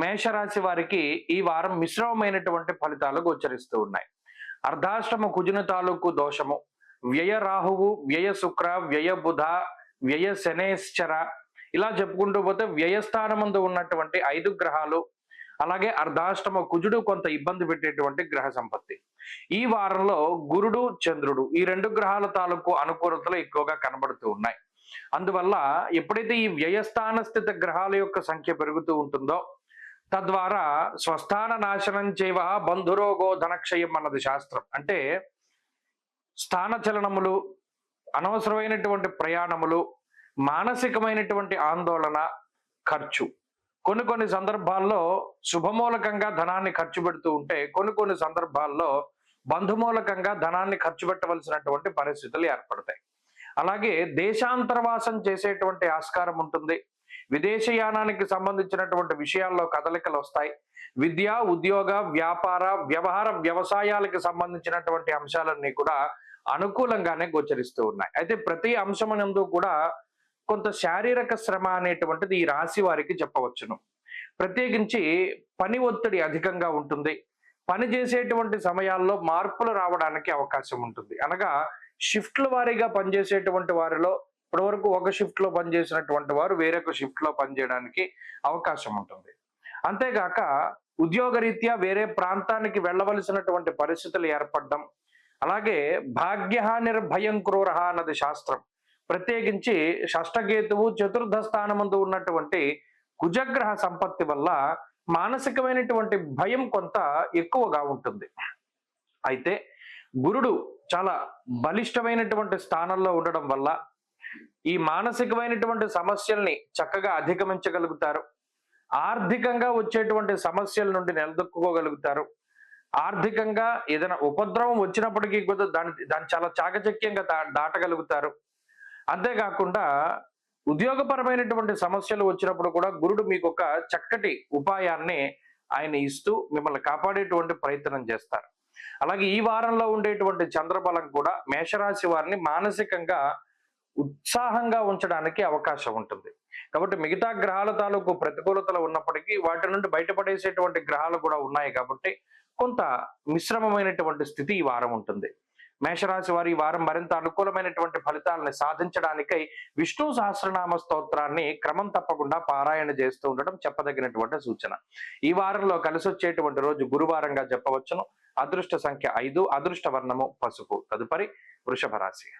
మేషరాశి వారికి ఈ వారం మిశ్రమమైనటువంటి ఫలితాలు గోచరిస్తూ ఉన్నాయి. అర్ధాష్టమ కుజున తాలూకు దోషము. వ్యయ రాహువు వ్యయ శుక్ర వ్యయ బుధ వ్యయ శనేశ్చర ఇలా చెప్పుకుంటూ పోతే వ్యయస్థానమందు ఉన్నటువంటి ఐదు గ్రహాలు అలాగే అర్ధాష్టమ కుజుడు కొంత ఇబ్బంది పెట్టేటువంటి గ్రహ సంపత్తి. ఈ వారంలో గురుడు చంద్రుడు ఈ రెండు గ్రహాల తాలూకు అనుకూలతలు ఎక్కువగా కనబడుతూ ఉన్నాయి. అందువల్ల ఎప్పుడైతే ఈ వ్యయస్థాన స్థిత గ్రహాల యొక్క సంఖ్య పెరుగుతూ ఉంటుందో తద్వారా స్వస్థాన నాశనం చేవ బంధురోగో ధనక్షయం అన్నది శాస్త్రం. అంటే స్థాన చలనములు అనవసరమైనటువంటి ప్రయాణములు మానసికమైనటువంటి ఆందోళన ఖర్చు. కొన్ని కొన్ని సందర్భాల్లో శుభమూలకంగా ధనాన్ని ఖర్చు పెడుతూ ఉంటే కొన్ని కొన్ని సందర్భాల్లో బంధుమూలకంగా ధనాన్ని ఖర్చు పెట్టవలసినటువంటి పరిస్థితులు ఏర్పడతాయి. అలాగే దేశాంతరవాసం చేసేటువంటి ఆస్కారం ఉంటుంది. విదేశయానానికి సంబంధించినటువంటి విషయాల్లో కదలికలు వస్తాయి. విద్య ఉద్యోగ వ్యాపార వ్యవహార వ్యవసాయాలకు సంబంధించినటువంటి అంశాలన్నీ కూడా అనుకూలంగానే గోచరిస్తూ ఉన్నాయి. అయితే ప్రతి అంశమునందు కూడా కొంత శారీరక శ్రమ అనేటువంటిది ఈ రాశి వారికి చెప్పవచ్చును. ప్రత్యేకించి పని ఒత్తిడి అధికంగా ఉంటుంది. పని చేసేటువంటి సమయాల్లో మార్పులు రావడానికి అవకాశం ఉంటుంది. అనగా షిఫ్ట్ల వారీగా పనిచేసేటువంటి వారిలో ఇప్పటివరకు ఒక షిఫ్ట్లో పనిచేసినటువంటి వారు వేరొక షిఫ్ట్లో పనిచేయడానికి అవకాశం ఉంటుంది. అంతేగాక ఉద్యోగరీత్యా వేరే ప్రాంతానికి వెళ్ళవలసినటువంటి పరిస్థితులు ఏర్పడడం అలాగే భాగ్య నిర్భయం క్రూరహ అన్నది శాస్త్రం. ప్రత్యేకించి షష్టకేతువు చతుర్థ స్థానమందు ఉన్నటువంటి కుజగ్రహ సంపత్తి వల్ల మానసికమైనటువంటి భయం కొంత ఎక్కువగా ఉంటుంది. అయితే గురుడు చాలా బలిష్టమైనటువంటి స్థానంలో ఉండడం వల్ల ఈ మానసికమైనటువంటి సమస్యల్ని చక్కగా అధిగమించగలుగుతారు. ఆర్థికంగా వచ్చేటువంటి సమస్యల నుండి నిలదొక్కుకోగలుగుతారు. ఆర్థికంగా ఏదైనా ఉపద్రవం వచ్చినప్పటికీ కూడా దాని దాన్ని చాలా చాకచక్యంగా దా దాటగలుగుతారు. అంతేకాకుండా ఉద్యోగపరమైనటువంటి సమస్యలు వచ్చినప్పుడు కూడా గురుడు మీకు ఒక చక్కటి ఉపాయాన్ని ఆయన ఇస్తూ మిమ్మల్ని కాపాడేటువంటి ప్రయత్నం చేస్తారు. అలాగే ఈ వారంలో ఉండేటువంటి చంద్రబలం కూడా మేషరాశి వారిని మానసికంగా ఉత్సాహంగా ఉంచడానికి అవకాశం ఉంటుంది. కాబట్టి మిగతా గ్రహాల తాలూకు ప్రతికూలతలు ఉన్నప్పటికీ వాటి నుండి బయటపడేసేటువంటి గ్రహాలు కూడా ఉన్నాయి కాబట్టి కొంత మిశ్రమమైనటువంటి స్థితి ఈ వారం ఉంటుంది. మేషరాశి వారి ఈ వారం మరింత అనుకూలమైనటువంటి ఫలితాలను సాధించడానికై విష్ణు సహస్రనామ స్తోత్రాన్ని క్రమం తప్పకుండా పారాయణ చేస్తూ ఉండడం చెప్పదగినటువంటి సూచన. ఈ వారంలో కలిసి వచ్చేటువంటి రోజు గురువారంగా చెప్పవచ్చును. అదృష్ట సంఖ్య ఐదు అదృష్ట వర్ణము పసుపు. తదుపరి వృషభ రాశి.